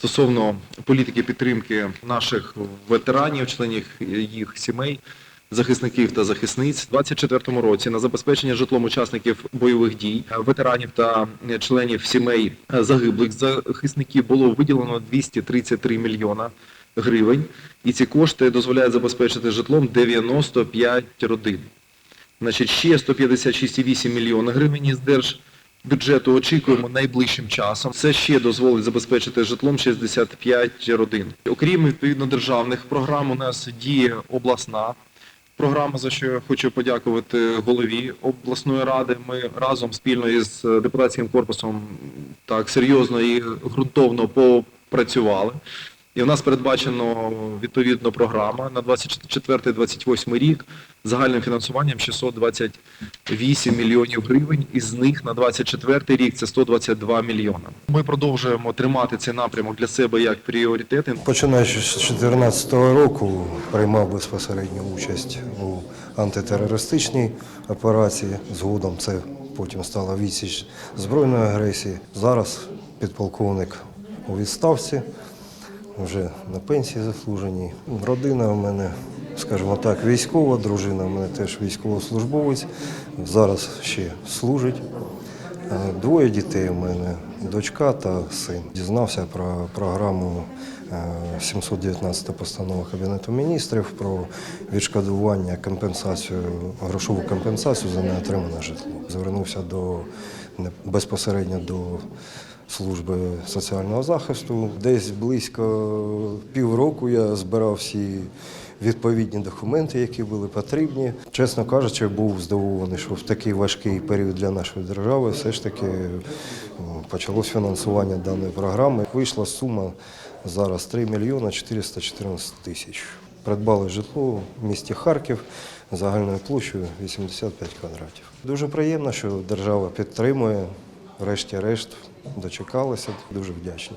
стосовно політики підтримки наших ветеранів, членів їх сімей. Захисників та захисниць У 24 році на забезпечення житлом учасників бойових дій, ветеранів та членів сімей загиблих захисників було виділено 233 мільйона гривень, і ці кошти дозволяють забезпечити житлом 95 родин. Значить, ще 156,8 мільйона гривень із держбюджету очікуємо найближчим часом. Це ще дозволить забезпечити житлом 65 родин. Окрім відповідно державних програм, у нас діє обласна програма, за що я хочу подякувати голові обласної ради. Ми разом спільно із депутатським корпусом так серйозно і ґрунтовно попрацювали. І в нас передбачено відповідно програма на 24-28 рік загальним фінансуванням 628 мільйонів гривень, із них на 24 рік це 122 мільйона. Ми продовжуємо тримати цей напрямок для себе як пріоритети. Починаючи з 2014 року приймав безпосередню участь у антитерористичній операції. Згодом це потім стала відсіч збройної агресії. Зараз підполковник у відставці, вже на пенсії заслуженій. Родина в мене, скажімо так, військова, дружина в мене теж військовослужбовець. Зараз ще служить. Е, Двоє дітей у мене, дочка та син. Дізнався про програму е, 719 постанова Кабінету міністрів про відшкодування компенсацію, грошову компенсацію за неотримане житло. Звернувся до безпосередньо до служби соціального захисту. Десь близько півроку я збирав всі відповідні документи, які були потрібні. Чесно кажучи, був здивований, що в такий важкий період для нашої держави все ж таки м, почалось фінансування даної програми. Вийшла сума зараз 3 мільйони 414 тисяч. Придбали житло в місті Харків загальною площею 85 квадратів. Дуже приємно, що держава підтримує. Врешті-решт дочекалися. Дуже вдячні.